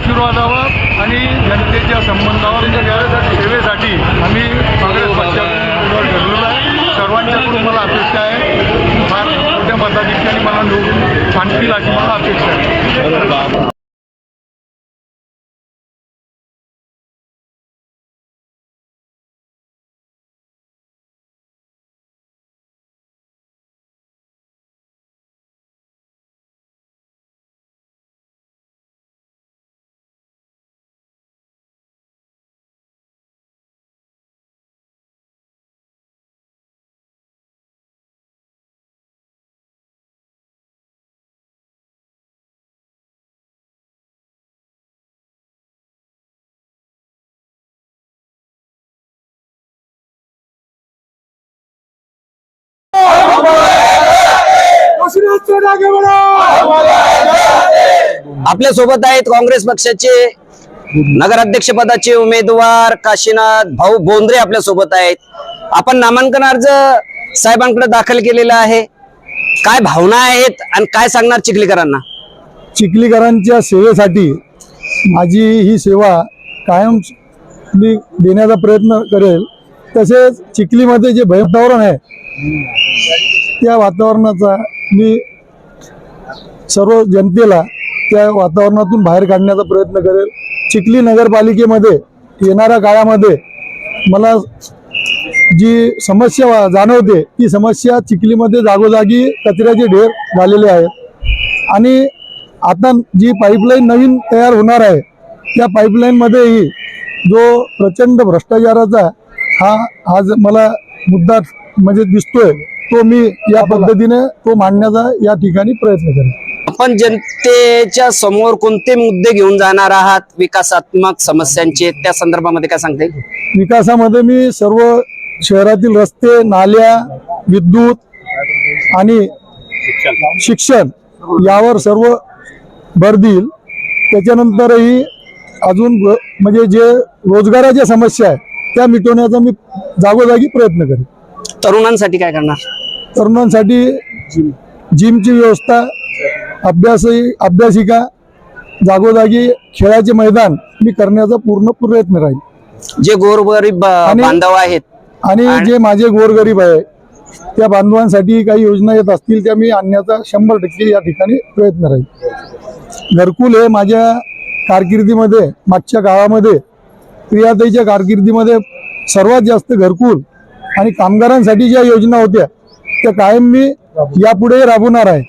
आशीर्वादावर आणि जनतेच्या संबंधावर सेवेसाठी आम्ही काँग्रेस पक्षावर ठरलेलो आहे. सर्वांच्याकडून मला अपेक्षा आहे. फार मोठ्या मताधिक्याने मला निवडून आणतील अशी मला अपेक्षा आहे. आपल्यासोबत आहेत काँग्रेस पक्षाचे नगराध्यक्ष पदाचे उमेदवार काशीनाथ भाऊ बोंद्रे आपल्यासोबत आहेत. आपण नामांकन अर्ज साहेबांकडे दाखल केलेला आहे. काय भावना आहेत आणि काय सांगणार चिखलीकरांना? चिखलीकरांच्या सेवेसाठी माझी ही सेवा कायम मी देण्याचा प्रयत्न करेल. तसेच चिखलीमध्ये जे भय वातावरण आहे त्या वातावरणाचा मी सर्व जनतेला त्या वातावरणातून बाहेर काढण्याचा प्रयत्न करेल. चिखली नगरपालिकेमध्ये येणाऱ्या काळामध्ये मला जी समस्या जाणवते ती समस्या चिखलीमध्ये जागोजागी कचऱ्याचे ढेर झालेले आहेत. आणि आता जी पाईपलाईन नवीन तयार होणार आहे त्या पाईपलाईनमध्येही जो प्रचंड भ्रष्टाचाराचा हा आज मला मुद्दा म्हणजे दिसतोय तो मी या पद्धतीने तो मांडण्याचा या ठिकाणी प्रयत्न करेन. आपण जनतेच्या समोर कोणते मुद्दे घेऊन जाणार आहात? विकासात्मक समस्यांचे. त्या संदर्भामध्ये काय सांगता विकासामध्ये मी सर्व शहरातील रस्ते नाल्या विद्युत आणि शिक्षण यावर सर्व भर देईल. त्याच्यानंतरही अजून म्हणजे जे रोजगाराच्या समस्या आहे त्या मिटवण्याचा मी जागोजागी प्रयत्न करेन. तरुणांसाठी काय करणार? तरुणांसाठी जिमची व्यवस्था अभ्यासही अभ्यासिका जागोजागी खेळाचे मैदान मी करण्याचा पूर्ण प्रयत्न राहील. जे गोरगरीब बांधव आहेत. आणि जे माझे गोरगरीब आहे त्या बांधवांसाठी काही योजना येत असतील त्या मी आणण्याचा शंभर टक्के या ठिकाणी प्रयत्न राहील. घरकुल हे माझ्या कारकिर्दीमध्ये मागच्या काळामध्ये प्रियाताईच्या कारकिर्दीमध्ये सर्वात जास्त घरकुल आणि कामगारांसाठी ज्या योजना होत्या त्या कायम मी यापुढे राबवणार आहे.